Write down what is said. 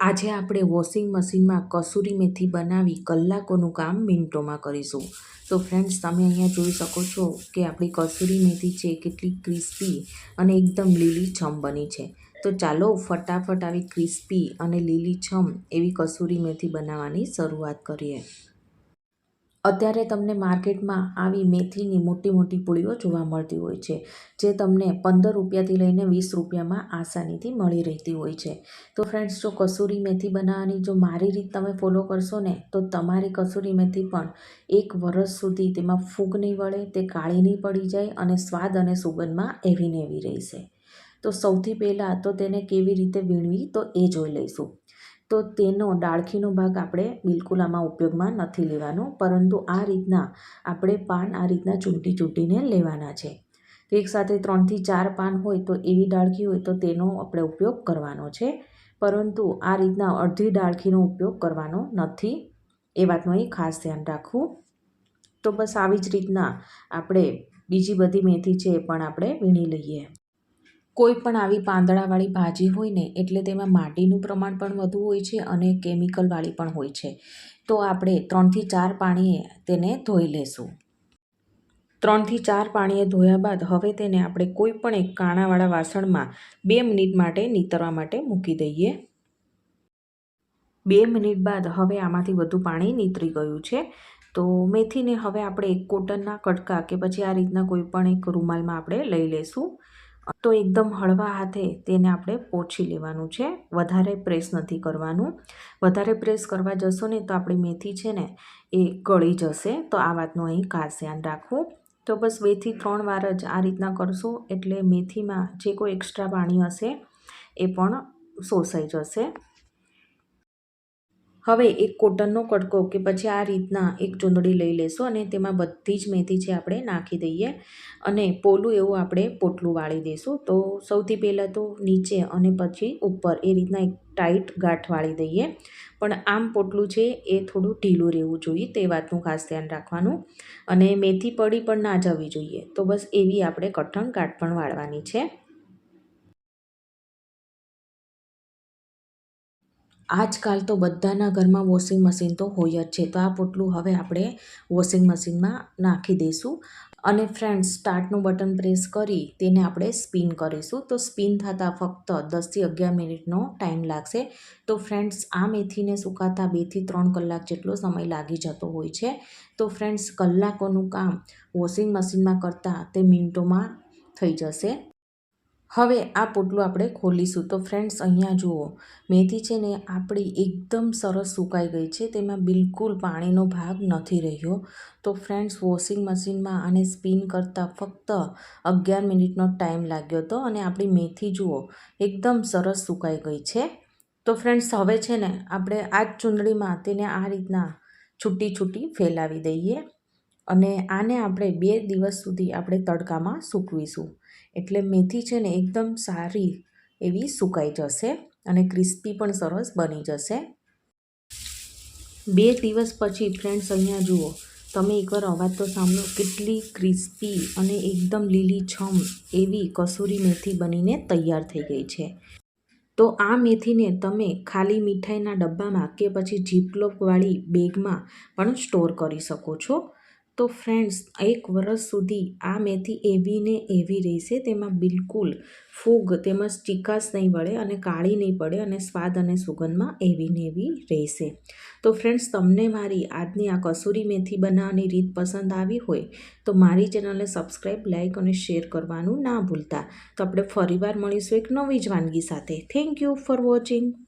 આજે આપણે વોશિંગ મશીનમાં કસૂરી મેથી બનાવી કલાકોનું કામ મિનિટોમાં કરીશું. તો ફ્રેન્ડ્સ, તમે અહીંયા જોઈ શકો છો કે આપણી કસૂરી મેથી છે, કેટલી ક્રિસ્પી અને એકદમ લીલીછમ બની છે. તો ચાલો ફટાફટ આવી ક્રિસ્પી અને લીલીછમ એવી કસૂરી મેથી બનાવવાની શરૂઆત કરીએ. અત્યારે તમને માર્કેટમાં આવી મેથીની મોટી મોટી પુળીઓ જોવા મળતી હોય છે, જે તમને પંદર રૂપિયાથી લઈને વીસ રૂપિયામાં આસાનીથી મળી રહેતી હોય છે. તો ફ્રેન્ડ્સ જો કસૂરી મેથી બનાવવાની જો મારી રીત તમે ફોલો કરશો ને, તો તમારી કસૂરી મેથી પણ એક વરસ સુધી તેમાં ફૂગ નહીં વળે, તે કાળી નહીં પડી જાય અને સ્વાદ અને સુગંધમાં એવી એવી રહેશે. તો સૌથી પહેલાં તો તેને કેવી રીતે વીણવી તો એ જોઈ લઈશું. તો તેનો ડાળખીનો ભાગ આપણે બિલકુલ આમાં ઉપયોગમાં નથી લેવાનો, પરંતુ આ રીતના આપણે પાન આ રીતના ચૂંટી ચૂંટીને લેવાના છે. તો એકસાથે ત્રણથી ચાર પાન હોય તો એવી ડાળખી હોય તો તેનો આપણે ઉપયોગ કરવાનો છે. પરંતુ આ રીતના અડધી ડાળખીનો ઉપયોગ કરવાનો નથી. એ વાતનું અહીં ખાસ ધ્યાન રાખવું. તો બસ આવી જ રીતના આપણે બીજી બધી મેથી છે એ પણ આપણે વીણી લઈએ. કોઈ પણ આવી પાંદડાવાળી ભાજી હોય ને, એટલે તેમાં માટીનું પ્રમાણ પણ વધુ હોય છે અને કેમિકલવાળી પણ હોય છે. તો આપણે ત્રણથી ચાર પાણીએ તેને ધોઈ લેશું. ત્રણથી ચાર પાણીએ ધોયા બાદ હવે તેને આપણે કોઈ પણ એક કાણાવાળા વાસણમાં બે મિનિટ માટે નીતરવા માટે મૂકી દઈએ. બે મિનિટ બાદ હવે આમાંથી વધુ પાણી નીતરી ગયું છે. તો મેથીને હવે આપણે એક કોટનના કટકા કે પછી આ રીતના કોઈ પણ એક રૂમાલમાં આપણે લઈ લઈશું તો એકદમ હળવા હાથે તેને આપણે પોછી લેવાનું છે. વધારે પ્રેસ નથી કરવાનું. વધારે પ્રેસ કરવા જશો ને તો આપણી મેથી છે ને એ ગળી જશે. તો આ વાતનું અહીં ખાસ ધ્યાન રાખવું. તો બસ બેથી ત્રણ વાર જ આ રીતના કરશો એટલે મેથીમાં જે કોઈ એક્સ્ટ્રા પાણી હશે એ પણ શોષાઈ જશે. હવે એક કોટનનો કટકો કે પછી આ રીતના એક ચૂંદડી લઈ લેશું અને તેમાં બધી જ મેથી છે આપણે નાખી દઈએ અને પોલું એવું આપણે પોટલું વાળી દઈશું તો સૌથી પહેલાં તો નીચે અને પછી ઉપર એ રીતના એક ટાઈટ ગાંઠ વાળી દઈએ. પણ આમ પોટલું છે એ થોડું ઢીલું રહેવું જોઈએ, તે વાતનું ખાસ ધ્યાન રાખવાનું. અને મેથી પડી પણ ના જવી જોઈએ. તો બસ એવી આપણે કઠણ ગાંઠ પણ વાળવાની છે. આજકાલ તો બધાના ઘરમાં વોશિંગ મશીન તો હોય જ છે. તો આ પોટલું હવે આપણે વોશિંગ મશીનમાં નાખી દઈશું અને ફ્રેન્ડ્સ સ્ટાર્ટનું બટન પ્રેસ કરી તેને આપણે સ્પિન કરીશું. તો સ્પિન થતાં ફક્ત દસથી અગિયાર મિનિટનો ટાઈમ લાગશે. તો ફ્રેન્ડ્સ આ મેથીને સુકાતા બેથી ત્રણ કલાક જેટલો સમય લાગી જતો હોય છે. તો ફ્રેન્ડ્સ કલાકોનું કામ વોશિંગ મશીનમાં કરતાં તે મિનિટોમાં થઈ જશે. હવે આ પોટલું આપણે ખોલીશું. તો ફ્રેન્ડ્સ, અહીંયા જુઓ. મેથી છે ને, આપણી એકદમ સરસ સુકાઈ ગઈ છે. તેમાં બિલકુલ પાણીનો ભાગ નથી રહ્યો. તો ફ્રેન્ડ્સ, વોશિંગ મશીનમાં આને સ્પિન કરતાં ફક્ત અગિયાર મિનિટનો ટાઈમ લાગ્યો હતો અને આપણી મેથી, જુઓ, એકદમ સરસ સુકાઈ ગઈ છે. તો ફ્રેન્ડ્સ, હવે છે ને, આપણે આ જ ચૂંદડીમાં તેને આ રીતના છૂટી છૂટી ફેલાવી દઈએ અને આને આપણે બે દિવસ સુધી આપણે તડકામાં સૂકવીશું. એટલે મેથી છે ને એકદમ સારી એવી સુકાઈ જશે અને ક્રિસ્પી પણ સરસ બની જશે. બે દિવસ પછી ફ્રેન્ડ્સ અહીંયા જુઓ, તમે એકવાર અવાજ તો સાંભળો, કેટલી ક્રિસ્પી અને એકદમ લીલીછમ એવી કસૂરી મેથી બનીને તૈયાર થઈ ગઈ છે. તો આ મેથીને તમે ખાલી મીઠાઈના ડબ્બામાં કે પછી જીપલોકવાળી બેગમાં પણ સ્ટોર કરી શકો છો. તો ફ્રેન્ડ્સ, એક વરસ સુધી આ મેથી એવી ને એવી રહેશે, તેમાં બિલકુલ ફૂગ, તેમજ ચીકાશ નહીં વળે અને કાળી નહીં પડે અને સ્વાદ અને સુગંધમાં એવી ને એવી રહેશે. તો ફ્રેન્ડ્સ, તમને મારી આજની આ કસૂરી મેથી બનાવવાની રીત પસંદ આવી હોય, તો મારી ચેનલને સબસ્ક્રાઈબ લાઇક અને શેર કરવાનું ના ભૂલતા. તો આપણે ફરીવાર મળીશું એક નવી જ વાનગી સાથે. Thank you for watching.